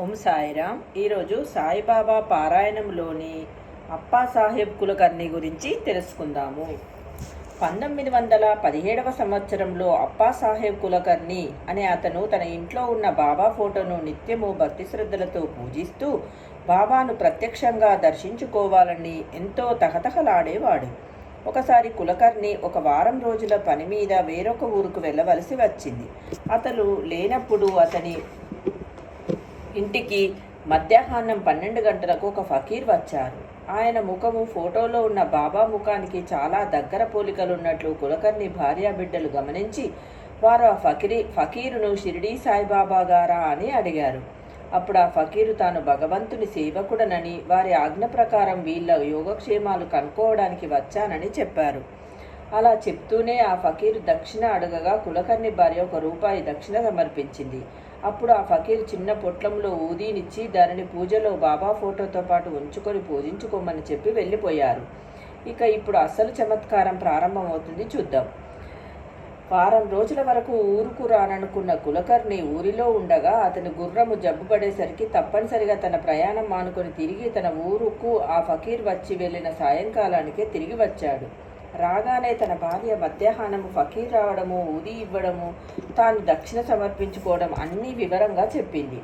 ఓం సాయిరామ్. ఈరోజు సాయిబాబా పారాయణంలోని అప్పా సాహెబ్ కులకర్ణి గురించి తెలుసుకుందాము. పంతొమ్మిది వందల పదిహేడవ సంవత్సరంలో అప్పా సాహెబ్ కులకర్ణి అనే అతను తన ఇంట్లో ఉన్న బాబా ఫోటోను నిత్యము భక్తి శ్రద్ధలతో పూజిస్తూ బాబాను ప్రత్యక్షంగా దర్శించుకోవాలని ఎంతో తహతహలాడేవాడు. ఒకసారి కులకర్ణి ఒక వారం రోజుల పని మీద వేరొక ఊరుకు వెళ్ళవలసి వచ్చింది. అతను లేనప్పుడు అతని ఇంటికి మధ్యాహ్నం పన్నెండు గంటలకు ఒక ఫకీర్ వచ్చారు. ఆయన ముఖము ఫోటోలో ఉన్న బాబా ముఖానికి చాలా దగ్గర పోలికలున్నట్లు కులకర్ణి భార్యా బిడ్డలు గమనించి వారు ఆ ఫకీరి ఫకీరును షిరిడీ సాయిబాబా గారా? అని అడిగారు. అప్పుడు ఆ ఫకీరు తాను భగవంతుని సేవకుడనని వారి ఆజ్ఞ ప్రకారం వీళ్ళ యోగక్షేమాలు కనుక్కోవడానికి వచ్చానని చెప్పారు. అలా చెప్తూనే ఆ ఫకీరు దక్షిణ అడగగా కులకర్ణి భార్య ఒక రూపాయి దక్షిణ సమర్పించింది. అప్పుడు ఆ ఫకీర్ చిన్న పొట్లంలో ఊదీనిచ్చి దానిని పూజలో బాబా ఫోటోతో పాటు ఉంచుకొని పూజించుకోమని చెప్పి వెళ్ళిపోయారు. ఇక ఇప్పుడు అసలు చమత్కారం ప్రారంభమవుతుంది చూద్దాం. వారం రోజుల వరకు ఊరుకు రాననుకున్న కులకర్ణి ఊరిలో ఉండగా అతని గుర్రము జబ్బు పడేసరికి తప్పనిసరిగా తన ప్రయాణం మానుకొని తిరిగి తన ఊరుకు ఆ ఫకీర్ వచ్చి వెళ్ళిన సాయంకాలానికే తిరిగి వచ్చాడు. రాగానే తన భార్య మధ్యాహ్నము ఫకీర్ రావడము ఊది ఇవ్వడము తాను దక్షిణ సమర్పించుకోవడం అన్నీ వివరంగా చెప్పింది.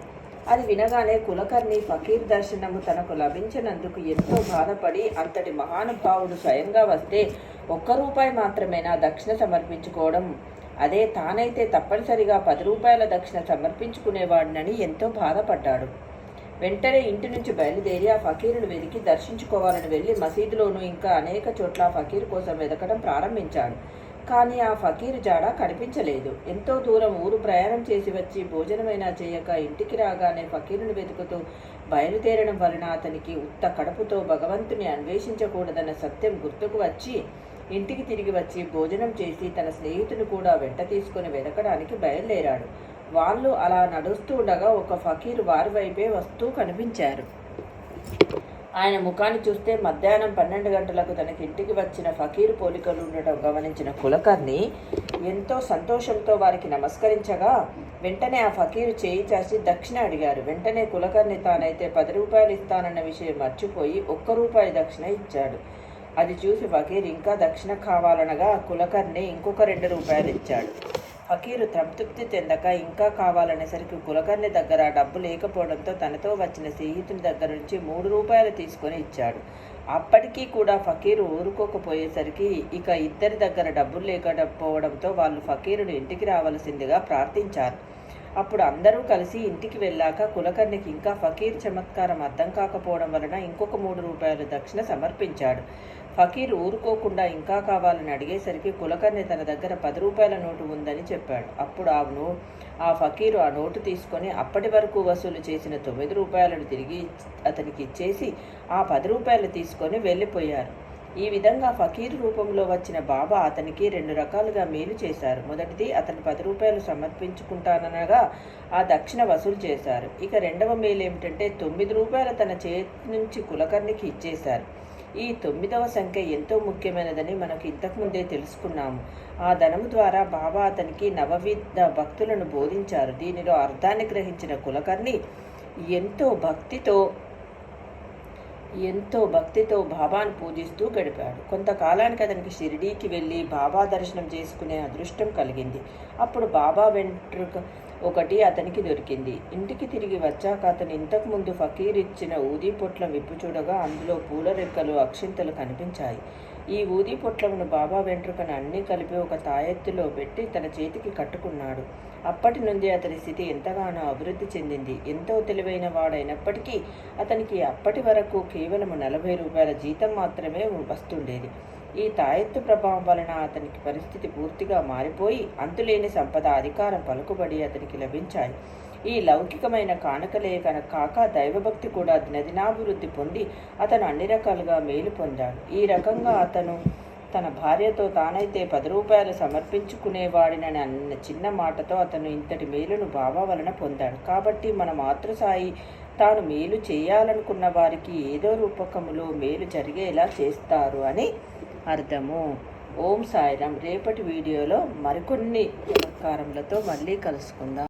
అది వినగానే కులకర్ణి ఫకీర్ దర్శనము తనకు లభించినందుకు ఎంతో బాధపడి అంతటి మహానుభావుడు స్వయంగా వస్తే ఒక్క రూపాయి మాత్రమేనా దక్షిణ సమర్పించుకోవడం. అదే తానైతే తప్పనిసరిగా పది రూపాయల దక్షిణ సమర్పించుకునేవాడినని ఎంతో బాధపడ్డాడు. వెంటనే ఇంటి నుంచి బయలుదేరి ఆ ఫకీరును వెతికి దర్శించుకోవాలని వెళ్ళి మసీదులోనూ ఇంకా అనేక చోట్ల ఫకీర్ కోసం వెతకడం ప్రారంభించాడు. కానీ ఆ ఫకీరు జాడ కనిపించలేదు. ఎంతో దూరం ఊరు ప్రయాణం చేసి వచ్చి భోజనమైనా చేయక ఇంటికి రాగానే ఫకీరును వెతుకుతూ బయలుదేరడం వలన అతనికి ఉత్త కడుపుతో భగవంతుని అన్వేషించకూడదన్న సత్యం గుర్తుకు వచ్చి ఇంటికి తిరిగి వచ్చి భోజనం చేసి తన స్నేహితుని కూడా వెంట తీసుకుని వెతకడానికి బయలుదేరాడు. వాళ్ళు అలా నడుస్తూ ఉండగా ఒక ఫకీర్ వారి వైపే వస్తూ కనిపించారు. ఆయన ముఖాన్ని చూస్తే మధ్యాహ్నం పన్నెండు గంటలకు తనకి ఇంటికి వచ్చిన ఫకీర్ పోలికలు ఉండటం గమనించిన కులకర్ణి ఎంతో సంతోషంతో వారికి నమస్కరించగా వెంటనే ఆ ఫకీరు చేయి చాచి దక్షిణ అడిగారు. వెంటనే కులకర్ణి తానైతే పది రూపాయలు ఇస్తానన్న విషయం మర్చిపోయి ఒక్క రూపాయి దక్షిణ ఇచ్చాడు. అది చూసి ఫకీర్ ఇంకా దక్షిణ కావాలనగా కులకర్ణి ఇంకొక రెండు రూపాయలు ఇచ్చాడు. ఫకీరు సంతృప్తి చెందక ఇంకా కావాలనేసరికి కులకర్ణి దగ్గర డబ్బు లేకపోవడంతో తనతో వచ్చిన స్నేహితుని దగ్గర నుంచి మూడు రూపాయలు తీసుకొని ఇచ్చాడు. అప్పటికీ కూడా ఫకీరు ఊరుకోకపోయేసరికి ఇక ఇద్దరి దగ్గర డబ్బులు లేకపోవడంతో వాళ్ళు ఫకీరును ఇంటికి రావలసిందిగా ప్రార్థించారు. అప్పుడు అందరూ కలిసి ఇంటికి వెళ్ళాక కులకర్ణికి ఇంకా ఫకీర్ చమత్కారం అర్థం కాకపోవడం వలన ఇంకొక మూడు రూపాయలు దక్షిణ సమర్పించాడు. ఫకీర్ ఊరుకోకుండా ఇంకా కావాలని అడిగేసరికి కులకర్ణి తన దగ్గర పది రూపాయల నోటు ఉందని చెప్పాడు. అప్పుడు ఆ నో ఆ ఫకీరు ఆ నోటు తీసుకొని అప్పటి వరకు వసూలు చేసిన తొమ్మిది రూపాయలను తిరిగి అతనికి ఇచ్చేసి ఆ పది రూపాయలు తీసుకొని వెళ్ళిపోయారు. ఈ విధంగా ఫకీర్ రూపంలో వచ్చిన బాబా అతనికి రెండు రకాలుగా మేలు చేశారు. మొదటిది అతను పది రూపాయలు సమర్పించుకుంటాననగా ఆ దక్షిణ వసూలు చేశారు. ఇక రెండవ మేలు ఏమిటంటే తొమ్మిది రూపాయలు తన చేతి నుంచి కులకర్ణికి ఇచ్చేశారు. ఈ తొమ్మిదవ సంఖ్య ఎంతో ముఖ్యమైనదని మనకు ఇంతకుముందే తెలుసుకున్నాము. ఆ ధనము ద్వారా బాబా అతనికి నవవిధ భక్తులను బోధించారు. దీనిలో అర్థాన్ని గ్రహించిన కులకర్ణి ఎంతో భక్తితో ఎంతో భక్తితో బాబాను పూజిస్తూ గడిపాడు. కొంతకాలానికి అతనికి షిరిడీకి వెళ్ళి బాబా దర్శనం చేసుకునే అదృష్టం కలిగింది. అప్పుడు బాబా వెంట్రుక ఒకటి అతనికి దొరికింది. ఇంటికి తిరిగి వచ్చాక అతను ఇంతకుముందు ఫకీర్ ఇచ్చిన ఊదీ పొట్లం విప్పు చూడగా అందులో పూల రెక్కలు అక్షింతలు కనిపించాయి. ఈ ఊది పొట్లమును బాబా వెంట్రుకను అన్నీ కలిపి ఒక తాయెత్తులో పెట్టి తన చేతికి కట్టుకున్నాడు. అప్పటి నుండి అతని స్థితి ఎంతగానో అభివృద్ధి చెందింది. ఎంతో తెలివైన వాడైనప్పటికీ అతనికి అప్పటి వరకు కేవలం నలభై రూపాయల జీతం మాత్రమే వస్తుండేది. ఈ తాయెత్తు ప్రభావం వలన అతనికి పరిస్థితి పూర్తిగా మారిపోయి అంతులేని సంపద అధికారం పలుకుబడి అతనికి లభించాయి. ఈ లౌకికమైన కానుకలే కనుక కాక దైవభక్తి కూడా దినదినాభివృద్ధి పొంది అతను అన్ని రకాలుగా మేలు పొందాడు. ఈ రకంగా అతను తన భార్యతో తానైతే పది రూపాయలు సమర్పించుకునేవాడినని అన్న చిన్న మాటతో అతను ఇంతటి మేలును బాబా వలన పొందాడు. కాబట్టి మన మాతృసాయి తాను మేలు చేయాలనుకున్న వారికి ఏదో రూపకములో మేలు జరిగేలా చేస్తారు అని అర్థము. ఓం సాయిరామ్. రేపటి వీడియోలో మరికొన్ని చమత్కారములతో మళ్ళీ కలుసుకుందాం.